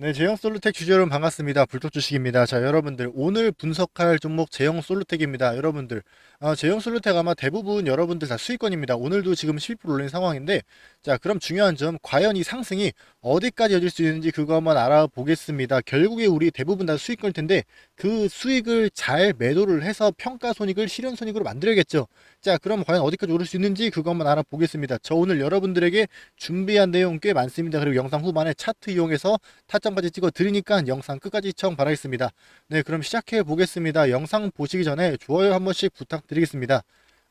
네, 제형 솔루텍 주주 여러분 반갑습니다. 불토 주식입니다. 자, 여러분들 오늘 분석할 종목 제형 솔루텍입니다. 여러분들 아, 제형 솔루텍 아마 대부분 여러분들 다 수익권입니다. 오늘도 지금 12% 올린 상황인데 자, 그럼 중요한 점 과연 이 상승이 어디까지 이어질 수 있는지 그거 한번 알아보겠습니다. 결국에 우리 대부분 다 수익권일 텐데 그 수익을 잘 매도를 해서 평가 손익을 실현 손익으로 만들어야겠죠. 자, 그럼 과연 어디까지 오를 수 있는지 그거 한번 알아보겠습니다. 저 오늘 여러분들에게 준비한 내용 꽤 많습니다. 그리고 영상 후반에 차트 이용해서 타점까지 찍어 드리니까 영상 끝까지 시청 바라겠습니다. 네, 그럼 시작해 보겠습니다. 영상 보시기 전에 좋아요 한 번씩 부탁드리겠습니다.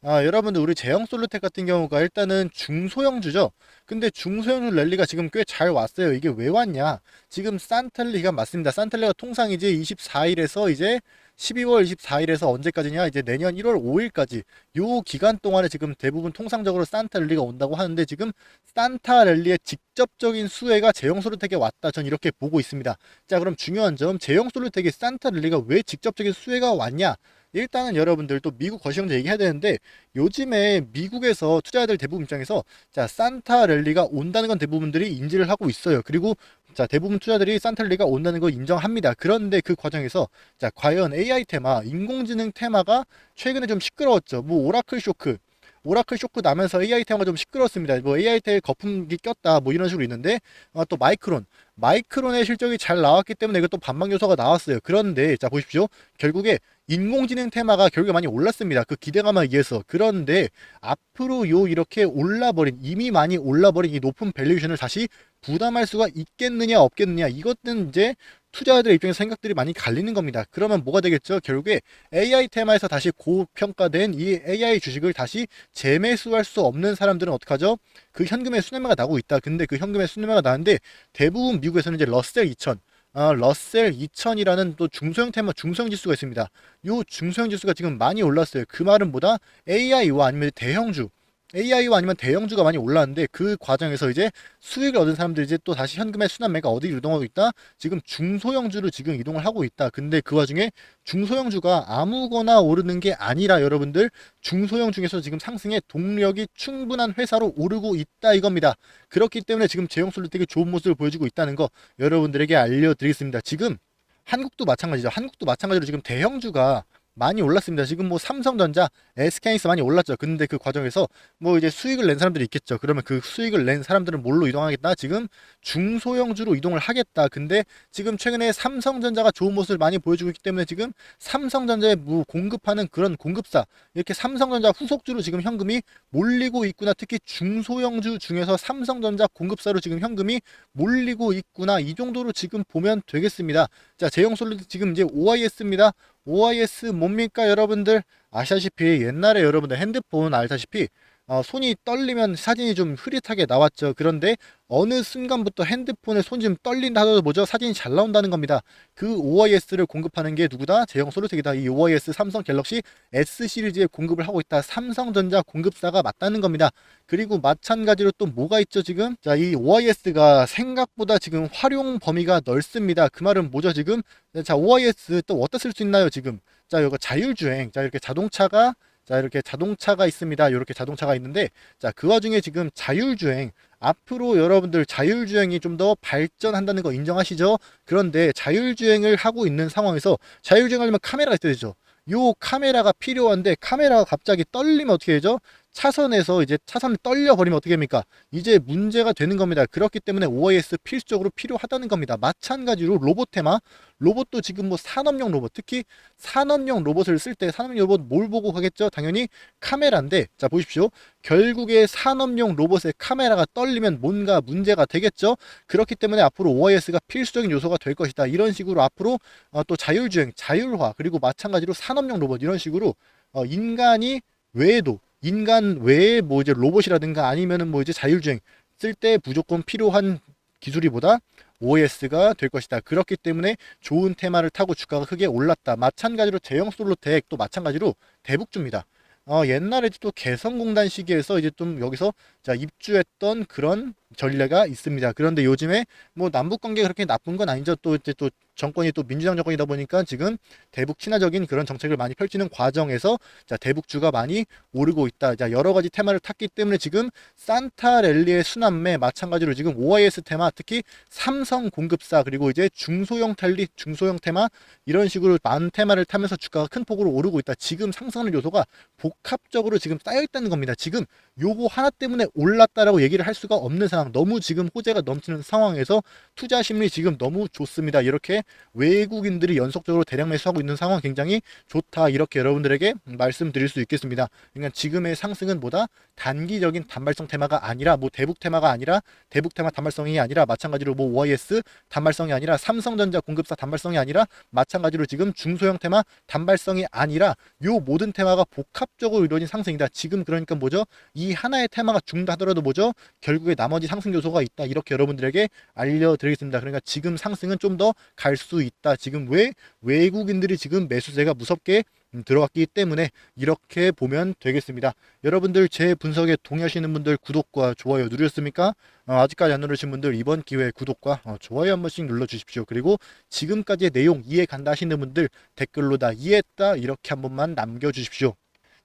아, 여러분들 우리 제형 솔루텍 같은 경우가 일단은 중소형주죠. 근데 중소형주 랠리가 지금 꽤 잘 왔어요. 이게 왜 왔냐? 지금 산텔리가 맞습니다. 산텔리가 통상 이제 24일에서 이제 12월 24일에서 언제까지냐? 이제 내년 1월 5일까지 요 기간 동안에 지금 대부분 통상적으로 산타 랠리가 온다고 하는데 지금 산타 랠리의 직접적인 수혜가 제형 솔루텍에 왔다. 전 이렇게 보고 있습니다. 자, 그럼 중요한 점 제형 솔루텍의 산타 랠리가 왜 직접적인 수혜가 왔냐? 일단은 여러분들 또 미국 거시경제 얘기해야 되는데 요즘에 미국에서 투자자들 대부분 입장에서 자 산타 랠리가 온다는 건 대부분들이 인지를 하고 있어요. 그리고 자 대부분 투자들이 산타 랠리가 온다는 거 인정합니다. 그런데 그 과정에서 자 과연 AI 테마, 인공지능 테마가 최근에 좀 시끄러웠죠. 뭐 오라클 쇼크 오라클 쇼크 나면서 AI 테마가 좀 시끄럽습니다. 뭐 AI 테 거품기 꼈다 뭐 이런 식으로 있는데 어, 또 마이크론 마이크론의 실적이 잘 나왔기 때문에 이것도 반박 요소가 나왔어요. 그런데 자 보십시오. 결국에 인공지능 테마가 결국에 많이 올랐습니다. 그 기대감에 의해서. 그런데 앞으로 요 이렇게 올라버린 이미 많이 올라버린 이 높은 밸류에이션을 다시 부담할 수가 있겠느냐 없겠느냐 이것은 이제 투자자들 입장에서 생각들이 많이 갈리는 겁니다. 그러면 뭐가 되겠죠? 결국에 AI 테마에서 다시 고평가된 이 AI 주식을 다시 재매수할 수 없는 사람들은 어떡하죠? 그 현금의 순매매가 나고 있다. 근데 그 현금의 순매매가 나는데 대부분 미국에서는 이제 러셀 2000 어, 러셀 2000이라는 또 중소형 테마 중소형 지수가 있습니다. 요 중소형 지수가 지금 많이 올랐어요. 그 말은 뭐다? AI와 아니면 대형주 AI와 아니면 대형주가 많이 올랐는데 그 과정에서 이제 수익을 얻은 사람들이 이제 또 다시 현금의 순환매가 어디로 이동하고 있다? 지금 중소형주로 지금 이동을 하고 있다. 근데 그 와중에 중소형주가 아무거나 오르는 게 아니라 여러분들 중소형 중에서 지금 상승의 동력이 충분한 회사로 오르고 있다 이겁니다. 그렇기 때문에 지금 제형 솔루텍이 좋은 모습을 보여주고 있다는 거 여러분들에게 알려드리겠습니다. 지금 한국도 마찬가지죠. 한국도 마찬가지로 지금 대형주가 많이 올랐습니다. 지금 뭐 삼성전자, SK하이닉스 많이 올랐죠. 근데 그 과정에서 뭐 이제 수익을 낸 사람들이 있겠죠. 그러면 그 수익을 낸 사람들은 뭘로 이동하겠다? 지금 중소형주로 이동을 하겠다. 근데 지금 최근에 삼성전자가 좋은 모습을 많이 보여주고 있기 때문에 지금 삼성전자에 뭐 공급하는 그런 공급사 이렇게 삼성전자 후속주로 지금 현금이 몰리고 있구나. 특히 중소형주 중에서 삼성전자 공급사로 지금 현금이 몰리고 있구나. 이 정도로 지금 보면 되겠습니다. 자, 제형 솔루드 지금 이제 OIS입니다. OIS 뭡니까 여러분들 아시다시피 옛날에 여러분들 핸드폰 알다시피 어, 손이 떨리면 사진이 좀 흐릿하게 나왔죠. 그런데 어느 순간부터 핸드폰에 손이 좀 떨린다 하더라도 뭐죠? 사진이 잘 나온다는 겁니다. 그 OIS를 공급하는 게 누구다? 제형 솔루텍이다. 이 OIS 삼성 갤럭시 S 시리즈에 공급을 하고 있다. 삼성전자 공급사가 맞다는 겁니다. 그리고 마찬가지로 또 뭐가 있죠 지금? 자, 이 OIS가 생각보다 지금 활용 범위가 넓습니다. 그 말은 뭐죠 지금? 자, OIS 또 어디다 쓸 수 있나요 지금? 자, 이거 자율주행. 자, 이렇게 자동차가 자, 이렇게 자동차가 있습니다. 이렇게 자동차가 있는데, 자, 그 와중에 지금 자율주행, 앞으로 여러분들 자율주행이 좀 더 발전한다는 거 인정하시죠? 그런데 자율주행을 하고 있는 상황에서 자율주행 하려면 카메라가 있어야 되죠. 요 카메라가 필요한데 카메라가 갑자기 떨리면 어떻게 되죠? 차선에서 이제 차선을 떨려 버리면 어떻게 됩니까? 이제 문제가 되는 겁니다. 그렇기 때문에 OIS 필수적으로 필요하다는 겁니다. 마찬가지로 로봇 테마, 로봇도 지금 뭐 산업용 로봇, 특히 산업용 로봇을 쓸 때 산업용 로봇 뭘 보고 가겠죠? 당연히 카메라인데, 자 보십시오. 결국에 산업용 로봇의 카메라가 떨리면 뭔가 문제가 되겠죠? 그렇기 때문에 앞으로 OIS가 필수적인 요소가 될 것이다. 이런 식으로 앞으로 어, 또 자율주행, 자율화, 그리고 마찬가지로 산업용 로봇 이런 식으로 어, 인간이 외에도 인간 외에 뭐 이제 로봇이라든가 아니면은 뭐 이제 자율주행 쓸 때 무조건 필요한 기술이보다 OS가 될 것이다. 그렇기 때문에 좋은 테마를 타고 주가가 크게 올랐다. 마찬가지로 제형 솔로텍 또 마찬가지로 대북주입니다. 어, 옛날에 또 개성공단 시기에서 이제 좀 여기서 자 입주했던 그런 전례가 있습니다. 그런데 요즘에 뭐 남북 관계가 그렇게 나쁜 건 아니죠. 또 이제 또 정권이 또 민주당 정권이다 보니까 지금 대북 친화적인 그런 정책을 많이 펼치는 과정에서 자 대북주가 많이 오르고 있다. 자 여러 가지 테마를 탔기 때문에 지금 산타 랠리의 수남매 마찬가지로 지금 OIS 테마 특히 삼성 공급사 그리고 이제 중소형 텔리 중소형 테마 이런 식으로 많은 테마를 타면서 주가가 큰 폭으로 오르고 있다. 지금 상승하는 요소가 복합적으로 지금 쌓여 있다는 겁니다. 지금 요거 하나 때문에 올랐다라고 얘기를 할 수가 없는 상황. 너무 지금 호재가 넘치는 상황에서 투자 심리 지금 너무 좋습니다. 이렇게 외국인들이 연속적으로 대량 매수하고 있는 상황 굉장히 좋다. 이렇게 여러분들에게 말씀드릴 수 있겠습니다. 그러니까 지금의 상승은 보다 단기적인 단발성 테마가 아니라 뭐 대북 테마가 아니라 대북 테마 단발성이 아니라 마찬가지로 뭐 OIS 단발성이 아니라 삼성전자 공급사 단발성이 아니라 마찬가지로 지금 중소형 테마 단발성이 아니라 요 모든 테마가 복합적으로 이루어진 상승이다. 지금 그러니까 뭐죠? 이 하나의 테마가 죽는다 하더라도 뭐죠? 결국에 나머지 상승 요소가 있다. 이렇게 여러분들에게 알려드리겠습니다. 그러니까 지금 상승은 좀 더 갈수 있다. 지금 왜 외국인들이 지금 매수세가 무섭게 음, 들어갔기 때문에 이렇게 보면 되겠습니다. 여러분들 제 분석에 동의하시는 분들 구독과 좋아요 누르셨습니까? 어, 아직까지 안 누르신 분들 이번 기회에 구독과 어, 좋아요 한 번씩 눌러주십시오. 그리고 지금까지의 내용 이해 간다 하시는 분들 댓글로 다 이해했다 이렇게 한 번만 남겨주십시오.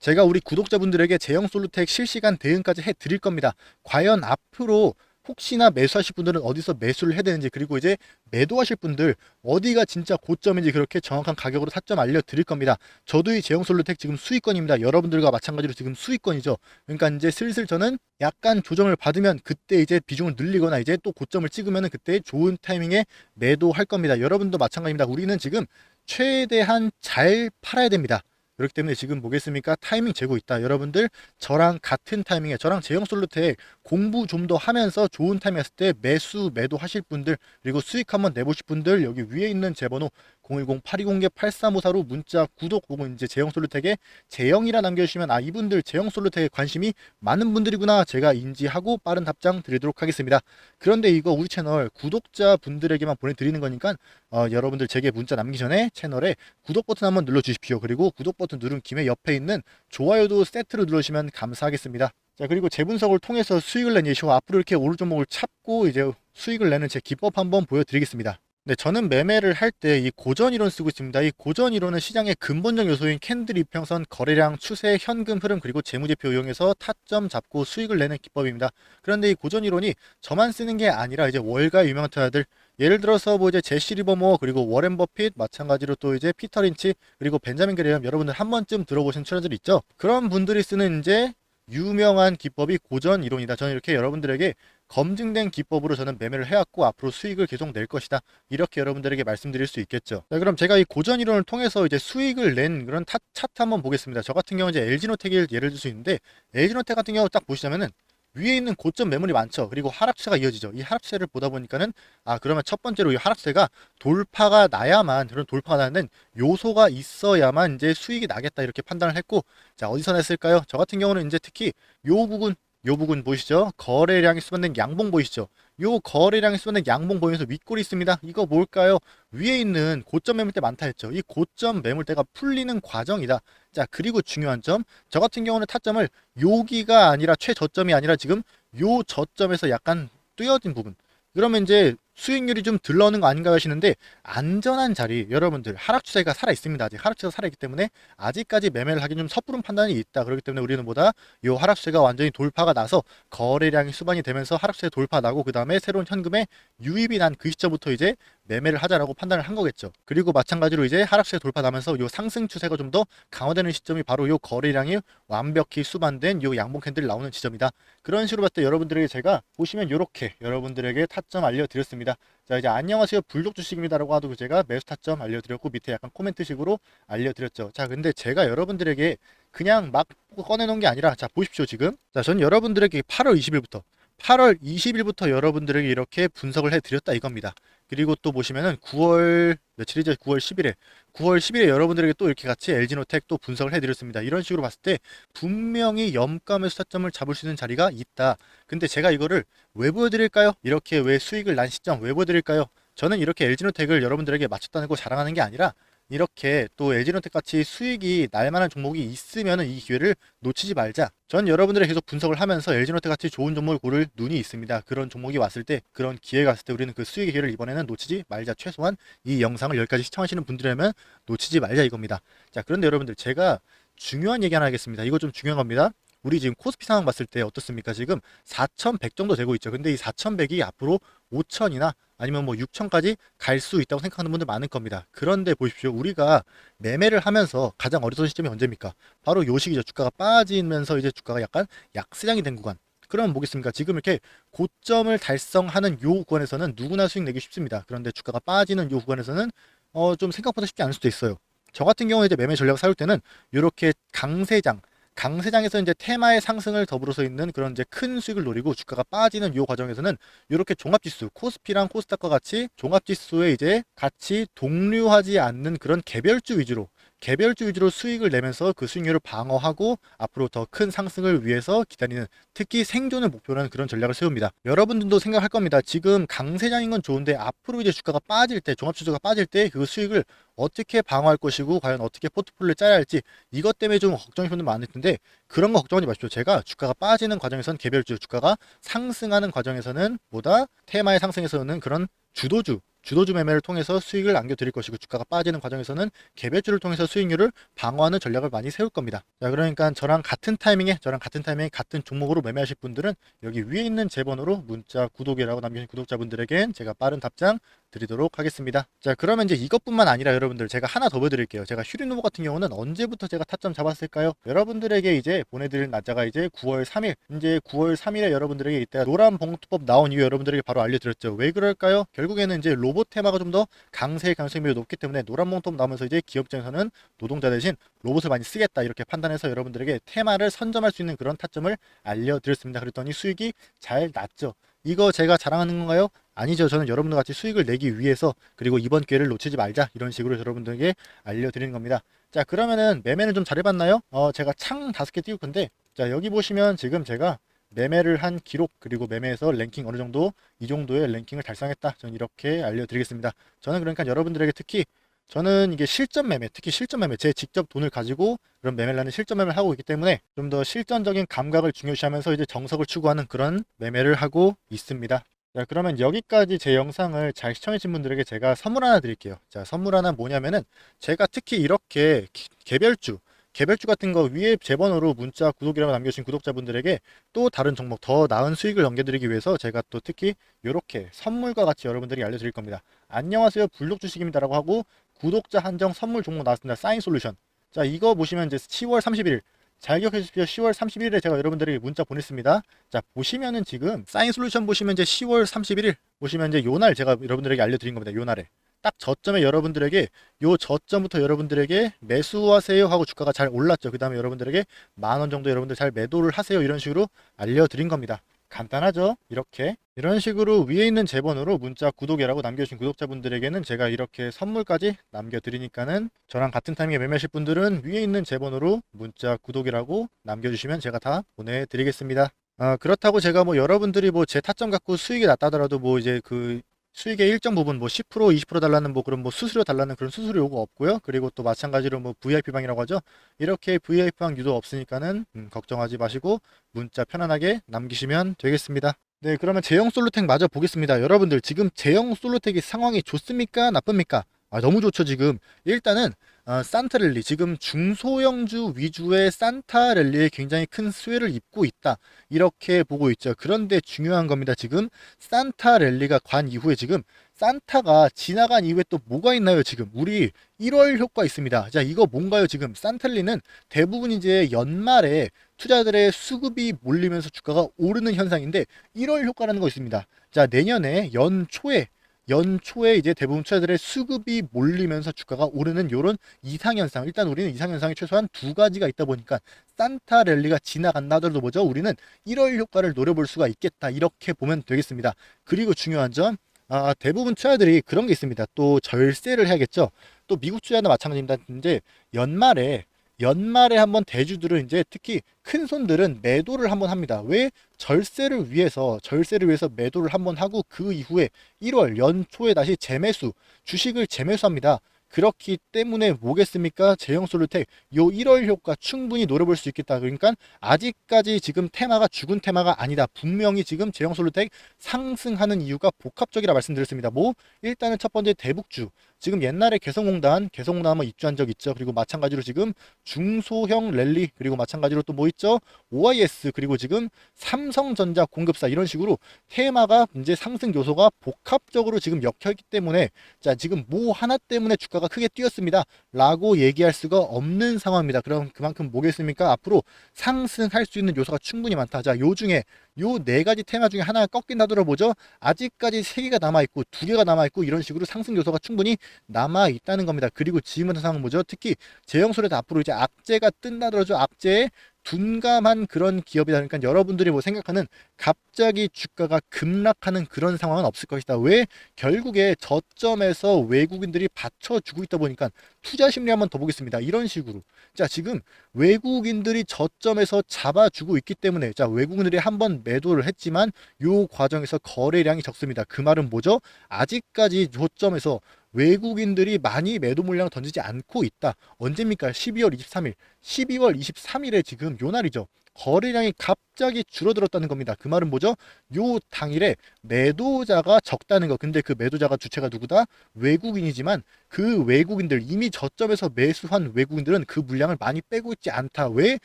제가 우리 구독자분들에게 제형 솔루텍 실시간 대응까지 해 드릴 겁니다. 과연 앞으로 혹시나 매수하실 분들은 어디서 매수를 해야 되는지 그리고 이제 매도하실 분들 어디가 진짜 고점인지 그렇게 정확한 가격으로 타점 알려드릴 겁니다. 저도 이 제형 솔루텍 지금 수익권입니다. 여러분들과 마찬가지로 지금 수익권이죠. 그러니까 이제 슬슬 저는 약간 조정을 받으면 그때 이제 비중을 늘리거나 이제 또 고점을 찍으면 그때 좋은 타이밍에 매도할 겁니다. 여러분도 마찬가지입니다. 우리는 지금 최대한 잘 팔아야 됩니다. 그렇기 때문에 지금 보겠습니까? 타이밍 재고 있다. 여러분들 저랑 같은 타이밍에 저랑 제형 솔루텍 공부 좀 더 하면서 좋은 했을 때 매수 매도 하실 분들 그리고 수익 한번 내보실 분들 여기 위에 있는 제 번호 010-820-8354로 문자 구독 혹은 이제 제형 솔루텍에 제형이라 남겨주시면 아 이분들 제형 솔루텍에 관심이 많은 분들이구나 제가 인지하고 빠른 답장 드리도록 하겠습니다. 그런데 이거 우리 채널 구독자 분들에게만 보내드리는 거니까 어, 여러분들 제게 문자 남기 전에 채널에 구독 버튼 한번 눌러주십시오. 그리고 구독 버튼 누른 김에 옆에 있는 좋아요도 세트로 눌러주시면 감사하겠습니다. 자 그리고 재분석을 통해서 수익을 낸 예시와 앞으로 이렇게 오를 종목을 찾고 이제 수익을 내는 제 기법 한번 보여드리겠습니다. 네, 저는 매매를 할 때 이 고전 이론 쓰고 있습니다. 이 고전 이론은 시장의 근본적 요소인 캔들 이평선, 거래량, 추세, 현금 흐름 그리고 재무제표 이용해서 타점 잡고 수익을 내는 기법입니다. 그런데 이 고전 이론이 저만 쓰는 게 아니라 이제 월가 유명한 투자들 예를 들어서 뭐 이제 제시 리버모 그리고 워렌 버핏 마찬가지로 또 이제 피터 린치 그리고 벤자민 그레엄 여러분들 한 번쯤 들어보신 투자들 있죠? 그런 분들이 쓰는 이제 유명한 기법이 고전 이론이다. 저는 이렇게 여러분들에게 검증된 기법으로 저는 매매를 해왔고 앞으로 수익을 계속 낼 것이다. 이렇게 여러분들에게 말씀드릴 수 있겠죠. 자, 그럼 제가 이 고전 이론을 통해서 이제 수익을 낸 그런 타, 차트 한번 보겠습니다. 저 같은 경우 이제 LG노텍을 예를 들 수 있는데 LG노텍 같은 경우 딱 보시자면은 위에 있는 고점 매물이 많죠. 그리고 하락세가 이어지죠. 이 하락세를 보다 보니까는 아 그러면 첫 번째로 이 하락세가 돌파가 나야만 그런 돌파가 나는 요소가 있어야만 이제 수익이 나겠다 이렇게 판단을 했고 자 어디서 냈을까요? 저 같은 경우는 이제 특히 요 부분 요 부분 보이시죠? 거래량이 수반된 양봉 보이시죠? 요 거래량이 수반된 양봉 보이면서 윗골이 있습니다. 이거 뭘까요? 위에 있는 고점 매물대 많다 했죠. 이 고점 매물대가 풀리는 과정이다. 자, 그리고 중요한 점. 저 같은 경우는 타점을 여기가 아니라 최저점이 아니라 지금 요 저점에서 약간 띄어진 부분. 그러면 이제 수익률이 좀 들러오는 거 아닌가 하시는데 안전한 자리 여러분들 하락 추세가 살아 있습니다. 아직 하락 추세가 살아 있기 때문에 아직까지 매매를 하기 좀 섣부른 판단이 있다. 그렇기 때문에 우리는 보다 이 하락 추세가 완전히 돌파가 나서 거래량이 수반이 되면서 하락 추세 돌파 나고 그 다음에 새로운 현금에 유입이 난 그 시점부터 이제 매매를 하자라고 판단을 한 거겠죠. 그리고 마찬가지로 이제 하락세 돌파 나면서 요 상승 추세가 좀 더 강화되는 시점이 바로 요 거래량이 완벽히 수반된 요 양봉 캔들이 나오는 지점이다. 그런 식으로 봤을 때 여러분들에게 제가 보시면 요렇게 여러분들에게 타점 알려드렸습니다. 자 이제 안녕하세요 불독 주식입니다라고 하도 제가 매수 타점 알려드렸고 밑에 약간 코멘트식으로 알려드렸죠. 자 근데 제가 여러분들에게 그냥 막 꺼내놓은 게 아니라 자 보십시오 지금 자 전 여러분들에게 8월 20일부터 8월 20일부터 여러분들에게 이렇게 분석을 해드렸다 이겁니다. 그리고 또 보시면은 9월 며칠이죠? 9월 10일에 9월 10일에 여러분들에게 또 이렇게 같이 LG노텍 또 분석을 해드렸습니다. 이런 식으로 봤을 때 분명히 염감에서 타점을 잡을 수 있는 자리가 있다. 근데 제가 이거를 왜 보여드릴까요? 이렇게 왜 수익을 난 시점 왜 보여드릴까요? 저는 이렇게 LG노텍을 여러분들에게 맞췄다는 거 자랑하는 게 아니라 이렇게 또 LG론텍 같이 수익이 날만한 종목이 있으면 이 기회를 놓치지 말자. 전 여러분들이 계속 분석을 하면서 LG론텍 같이 좋은 종목을 고를 눈이 있습니다. 그런 종목이 왔을 때 그런 기회가 왔을 때 우리는 그 수익의 기회를 이번에는 놓치지 말자. 최소한 이 영상을 여기까지 시청하시는 분들이라면 놓치지 말자 이겁니다. 자 그런데 여러분들 제가 중요한 얘기 하나 하겠습니다. 이거 좀 중요한 겁니다. 우리 지금 코스피 상황 봤을 때 어떻습니까? 지금 4,100 정도 되고 있죠. 근데 이 4,100이 앞으로 5,000이나 아니면 뭐 6,000까지 갈 수 있다고 생각하는 분들 많을 겁니다. 그런데 보십시오. 우리가 매매를 하면서 가장 어리석은 시점이 언제입니까? 바로 요 시기죠. 주가가 빠지면서 이제 주가가 약간 약세장이 된 구간. 그러면 뭐겠습니까? 지금 이렇게 고점을 달성하는 요 구간에서는 누구나 수익 내기 쉽습니다. 그런데 주가가 빠지는 요 구간에서는 어 좀 생각보다 쉽지 않을 수도 있어요. 저 같은 경우에 이제 매매 전략을 세울 때는 이렇게 강세장 강세장에서 이제 테마의 상승을 더불어서 있는 그런 이제 큰 수익을 노리고 주가가 빠지는 요 과정에서는 이렇게 종합지수 코스피랑 코스닥과 같이 종합지수에 이제 같이 동류하지 않는 그런 개별주 위주로 개별주 위주로 수익을 내면서 그 수익률을 방어하고 앞으로 더 큰 상승을 위해서 기다리는 특히 생존을 목표로 하는 그런 전략을 세웁니다. 여러분들도 생각할 겁니다. 지금 강세장인 건 좋은데 앞으로 이제 주가가 빠질 때 종합지수가 빠질 때 그 수익을 어떻게 방어할 것이고 과연 어떻게 포트폴리오를 짜야 할지 이것 때문에 좀 걱정이 분들 많을 텐데 그런 거 걱정하지 마십시오. 제가 주가가 빠지는 과정에서는 개별주, 주가가 상승하는 과정에서는 보다 테마의 상승에서는 그런 주도주 주도주 매매를 통해서 수익을 안겨드릴 것이고 주가가 빠지는 과정에서는 개별주를 통해서 수익률을 방어하는 전략을 많이 세울 겁니다. 자 그러니까 저랑 같은 타이밍에 저랑 같은 타이밍에 같은 종목으로 매매하실 분들은 여기 위에 있는 제 번호로 문자 구독이라고 남겨주신 구독자분들에겐 제가 빠른 답장 드리도록 하겠습니다. 자 그러면 이제 이것뿐만 아니라 여러분들 제가 하나 더 보여드릴게요. 제가 휴리노모 같은 경우는 언제부터 제가 타점 잡았을까요? 여러분들에게 이제 보내드릴 날짜가 이제 9월 3일 이제 9월 3일에 여러분들에게 이때 노란 봉투법 나온 이후 여러분들에게 바로 알려드렸죠. 왜 그럴까요? 결국에는 이제 로봇 테마가 좀 더 강세일 가능성이 높기 때문에 노란 봉투법 나오면서 이제 기업 입장에서는 노동자 대신 로봇을 많이 쓰겠다 이렇게 판단해서 여러분들에게 테마를 선점할 수 있는 그런 타점을 알려드렸습니다. 그랬더니 수익이 잘 났죠. 이거 제가 자랑하는 건가요? 아니죠. 저는 여러분들 같이 수익을 내기 위해서 그리고 이번 기회를 놓치지 말자 이런 식으로 여러분들에게 알려드리는 겁니다. 자 그러면은 매매는 좀 잘해봤나요? 어 제가 창 다섯 개 띄울 건데 자 여기 보시면 지금 제가 매매를 한 기록 그리고 매매에서 랭킹 어느 정도 이 정도의 랭킹을 달성했다. 저는 이렇게 알려드리겠습니다. 저는 그러니까 여러분들에게 특히 저는 이게 실전 매매, 특히 실전 매매, 제 직접 돈을 가지고 그런 매매를 하는 실전 매매를 하고 있기 때문에 좀 더 실전적인 감각을 중요시하면서 이제 정석을 추구하는 그런 매매를 하고 있습니다. 자, 그러면 여기까지 제 영상을 잘 시청해주신 분들에게 제가 선물 하나 드릴게요. 자, 선물 하나 뭐냐면은 제가 특히 이렇게 기- 개별주, 개별주 같은 거 위에 제 번호로 문자 구독이라고 남겨주신 구독자분들에게 또 다른 종목 더 나은 수익을 넘겨드리기 위해서 제가 또 특히 이렇게 선물과 같이 여러분들이 알려드릴 겁니다. 안녕하세요 불독 주식입니다 라고 하고 구독자 한정 선물 종목 나왔습니다. 사인 솔루션. 자 이거 보시면 이제 10월 31일 잘 기억해 주십시오. 10월 31일에 제가 여러분들에게 문자 보냈습니다. 자 보시면은 지금 사인 솔루션 보시면 이제 10월 31일 보시면 이제 요 날 제가 여러분들에게 알려드린 겁니다. 요 날에 딱 저점에 여러분들에게 요 저점부터 여러분들에게 매수하세요 하고 주가가 잘 올랐죠. 그 다음에 여러분들에게 만 원 정도 여러분들 잘 매도를 하세요 이런 식으로 알려드린 겁니다. 간단하죠? 이렇게 이런 식으로 위에 있는 제 번호로 문자 구독이라고 남겨주신 구독자분들에게는 제가 이렇게 선물까지 남겨드리니까는 저랑 같은 타이밍에 매매하실 분들은 위에 있는 제 번호로 문자 구독이라고 남겨주시면 제가 다 보내드리겠습니다. 아, 그렇다고 제가 뭐 여러분들이 뭐 제 타점 갖고 수익이 났다 하더라도 뭐 이제 그 수익의 일정 부분 뭐 10% 20% 달라는 뭐 그런 뭐 수수료 달라는 그런 수수료 요구 없고요. 그리고 또 마찬가지로 뭐 VIP 방이라고 하죠. 이렇게 VIP 방 유도 없으니까는 음, 걱정하지 마시고 문자 편안하게 남기시면 되겠습니다. 네, 그러면 제형 솔루텍 마저 보겠습니다. 여러분들 지금 제형 솔루텍이 상황이 좋습니까? 나쁩니까? 아, 너무 좋죠, 지금. 일단은 어, 산타랠리 지금 중소형주 위주의 산타랠리에 굉장히 큰 수혜를 입고 있다. 이렇게 보고 있죠. 그런데 중요한 겁니다. 지금 산타랠리가 관 이후에 지금 산타가 지나간 이후에 또 뭐가 있나요? 지금 우리 1월 효과 있습니다. 자, 이거 뭔가요? 지금 산탈리는 대부분 이제 연말에 투자들의 수급이 몰리면서 주가가 오르는 현상인데 1월 효과라는 거 있습니다. 자, 내년에 연초에 연초에 이제 대부분 투자들의 수급이 몰리면서 주가가 오르는 이런 이상현상. 일단 우리는 이상현상이 최소한 두 가지가 있다 보니까 산타 랠리가 지나간다 하더라도 뭐죠? 우리는 1월 효과를 노려볼 수가 있겠다. 이렇게 보면 되겠습니다. 그리고 중요한 점, 아, 대부분 투자들이 그런 게 있습니다. 또 절세를 해야겠죠. 또 미국 투자나 마찬가지입니다. 이제 연말에 연말에 한번 대주들은 이제 특히 큰 손들은 매도를 한번 합니다. 왜? 절세를 위해서 절세를 위해서 매도를 한번 하고 그 이후에 1월 연초에 다시 재매수 주식을 재매수합니다. 그렇기 때문에 뭐겠습니까? 제형 솔루텍 요 1월 효과 충분히 노려볼 수 있겠다. 그러니까 아직까지 지금 테마가 죽은 테마가 아니다. 분명히 지금 제형 솔루텍 상승하는 이유가 복합적이라 말씀드렸습니다. 뭐 일단은 첫 번째 대북주 지금 옛날에 개성공단 개성공단 한번 입주한 적 있죠. 그리고 마찬가지로 지금 중소형 랠리 그리고 마찬가지로 또 뭐 있죠? OIS 그리고 지금 삼성전자 공급사 이런 식으로 테마가 이제 상승 요소가 복합적으로 지금 엮여있기 때문에 자 지금 뭐 하나 때문에 주가가 크게 뛰었습니다. 라고 얘기할 수가 없는 상황입니다. 그럼 그만큼 뭐겠습니까? 앞으로 상승할 수 있는 요소가 충분히 많다. 자, 요 중에 요 네 가지 테마 중에 하나가 꺾인다 들어보죠. 아직까지 세 개가 남아 있고 두 개가 남아 있고 이런 식으로 상승 요소가 충분히 남아 있다는 겁니다. 그리고 지금 상황 뭐죠? 특히 제형솔에도 앞으로 이제 악재가 뜬다 들어죠. 악재에 둔감한 그런 기업이다. 그러니까 여러분들이 뭐 생각하는 갑자기 주가가 급락하는 그런 상황은 없을 것이다. 왜? 결국에 저점에서 외국인들이 받쳐주고 있다 보니까 투자 심리 한번 더 보겠습니다. 이런 식으로. 자, 지금 외국인들이 저점에서 잡아주고 있기 때문에 자, 외국인들이 한번 매도를 했지만 요 과정에서 거래량이 적습니다. 그 말은 뭐죠? 아직까지 저점에서 외국인들이 많이 매도 물량을 던지지 않고 있다. 언제입니까? 12월 23일. 12월 23일에 지금 요 날이죠. 거래량이 갑자기 줄어들었다는 겁니다. 그 말은 뭐죠? 요 당일에 매도자가 적다는 거. 근데 그 매도자가 주체가 누구다? 외국인이지만 그 외국인들 이미 저점에서 매수한 외국인들은 그 물량을 많이 빼고 있지 않다. 왜?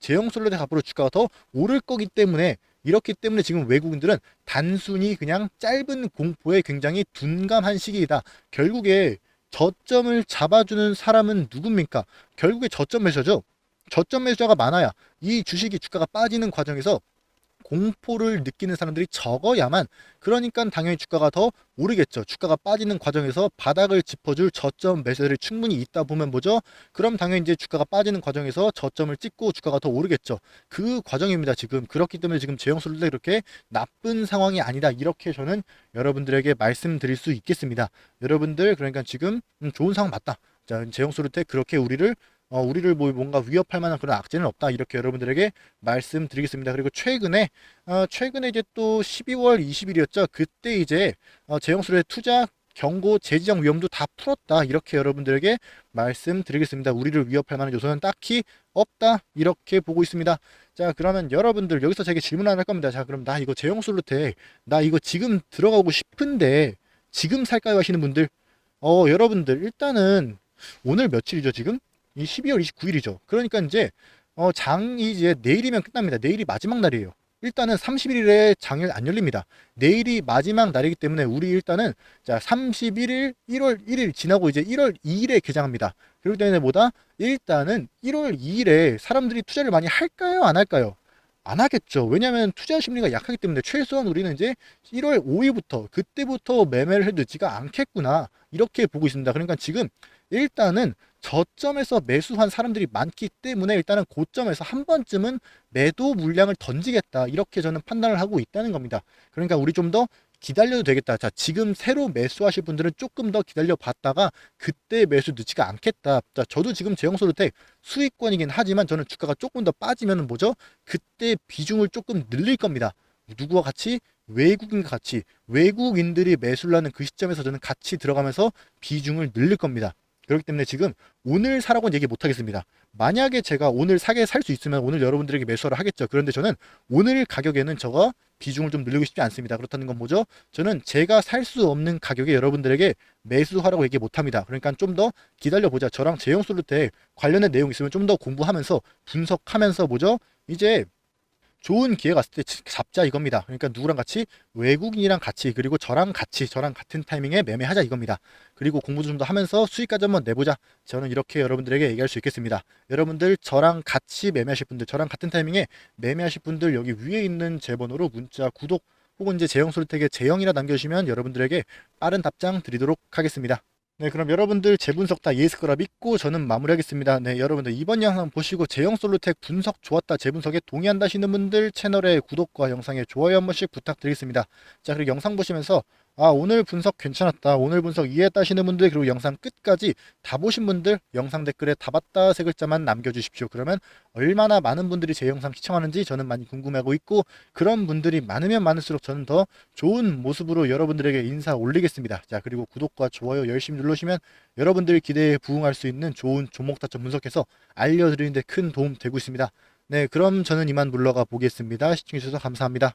제형솔로대 앞으로 주가가 더 오를 거기 때문에 이렇기 때문에 지금 외국인들은 단순히 그냥 짧은 공포에 굉장히 둔감한 시기이다. 결국에 저점을 잡아주는 사람은 누굽니까? 결국에 저점 매수죠. 저점 매수자가 많아야 이 주식이 주가가 빠지는 과정에서 공포를 느끼는 사람들이 적어야만 그러니까 당연히 주가가 더 오르겠죠. 주가가 빠지는 과정에서 바닥을 짚어줄 저점 매수들이 충분히 있다 보면 뭐죠? 그럼 당연히 이제 주가가 빠지는 과정에서 저점을 찍고 주가가 더 오르겠죠. 그 과정입니다. 지금 그렇기 때문에 지금 제형술도 이렇게 나쁜 상황이 아니다. 이렇게 저는 여러분들에게 말씀드릴 수 있겠습니다. 여러분들 그러니까 지금 음, 좋은 상황 맞다. 자, 제형술을 때 그렇게 우리를 어, 우리를 뭐 뭔가 위협할 만한 그런 악재는 없다 이렇게 여러분들에게 말씀드리겠습니다. 그리고 최근에 어, 최근에 이제 또 12월 20일이었죠. 그때 이제 어, 제형술의 투자 경고 재지정 위험도 다 풀었다 이렇게 여러분들에게 말씀드리겠습니다. 우리를 위협할 만한 요소는 딱히 없다 이렇게 보고 있습니다. 자 그러면 여러분들 여기서 제게 질문 하나 할 겁니다. 자 그럼 나 이거 제형솔루텍 나 이거 지금 들어가고 싶은데 지금 살까요 하시는 분들 어 여러분들 일단은 오늘 며칠이죠 지금 이 12월 29일이죠. 그러니까 이제 어, 장이 이제 내일이면 끝납니다. 내일이 마지막 날이에요. 일단은 31일에 장일 안 열립니다. 내일이 마지막 날이기 때문에 우리 일단은 자 31일 1월 1일 지나고 이제 1월 2일에 개장합니다. 그렇기 때문에 뭐다? 일단은 1월 2일에 사람들이 투자를 많이 할까요? 안 할까요? 안 하겠죠. 왜냐하면 투자 심리가 약하기 때문에 최소한 우리는 이제 1월 5일부터 그때부터 매매를 해도 지가 않겠구나 이렇게 보고 있습니다. 그러니까 지금 일단은 저점에서 매수한 사람들이 많기 때문에 일단은 고점에서 한 번쯤은 매도 물량을 던지겠다 이렇게 저는 판단을 하고 있다는 겁니다. 그러니까 우리 좀 더 기다려도 되겠다. 자, 지금 새로 매수하실 분들은 조금 더 기다려 봤다가 그때 매수 늦지가 않겠다. 자, 저도 지금 제형소르텍 수익권이긴 하지만 저는 주가가 조금 더 빠지면 뭐죠? 그때 비중을 조금 늘릴 겁니다. 누구와 같이 외국인과 같이 외국인들이 매수를 하는 그 시점에서 저는 같이 들어가면서 비중을 늘릴 겁니다. 그렇기 때문에 지금 오늘 사라고는 얘기 못 하겠습니다. 만약에 제가 오늘 사게 살 수 있으면 오늘 여러분들에게 매수를 하겠죠. 그런데 저는 오늘 가격에는 저가 비중을 좀 늘리고 싶지 않습니다. 그렇다는 건 뭐죠? 저는 제가 살 수 없는 가격에 여러분들에게 매수하라고 얘기 못 합니다. 그러니까 좀 더 기다려 보자. 저랑 제형 솔루테 관련된 내용 있으면 좀 더 공부하면서 분석하면서 뭐죠? 이제 좋은 기회가 왔을 때 잡자 이겁니다. 그러니까 누구랑 같이 외국인이랑 같이 그리고 저랑 같이 저랑 같은 타이밍에 매매하자 이겁니다. 그리고 공부 좀더 하면서 수익까지 한번 내보자. 저는 이렇게 여러분들에게 얘기할 수 있겠습니다. 여러분들 저랑 같이 매매하실 분들 저랑 같은 타이밍에 매매하실 분들 여기 위에 있는 제 번호로 문자 구독 혹은 이제 제형 솔택에 제형이라 남겨주시면 여러분들에게 빠른 답장 드리도록 하겠습니다. 네, 그럼 여러분들 제 분석 다 이해했을 거라 믿고 저는 마무리하겠습니다. 네, 여러분들 이번 영상 보시고 제형 솔루텍 분석 좋았다, 제 분석에 동의한다 하시는 분들 채널의 구독과 영상에 좋아요 한 번씩 부탁드리겠습니다. 자, 그리고 영상 보시면서 아 오늘 분석 괜찮았다. 오늘 분석 이해했다 하시는 분들 그리고 영상 끝까지 다 보신 분들 영상 댓글에 다 봤다 세 글자만 남겨주십시오. 그러면 얼마나 많은 분들이 제 영상 시청하는지 저는 많이 궁금해하고 있고 그런 분들이 많으면 많을수록 저는 더 좋은 모습으로 여러분들에게 인사 올리겠습니다. 자 그리고 구독과 좋아요 열심히 눌러주시면 여러분들 기대에 부응할 수 있는 좋은 종목 타점 분석해서 알려드리는 데 큰 도움 되고 있습니다. 네 그럼 저는 이만 물러가 보겠습니다. 시청해주셔서 감사합니다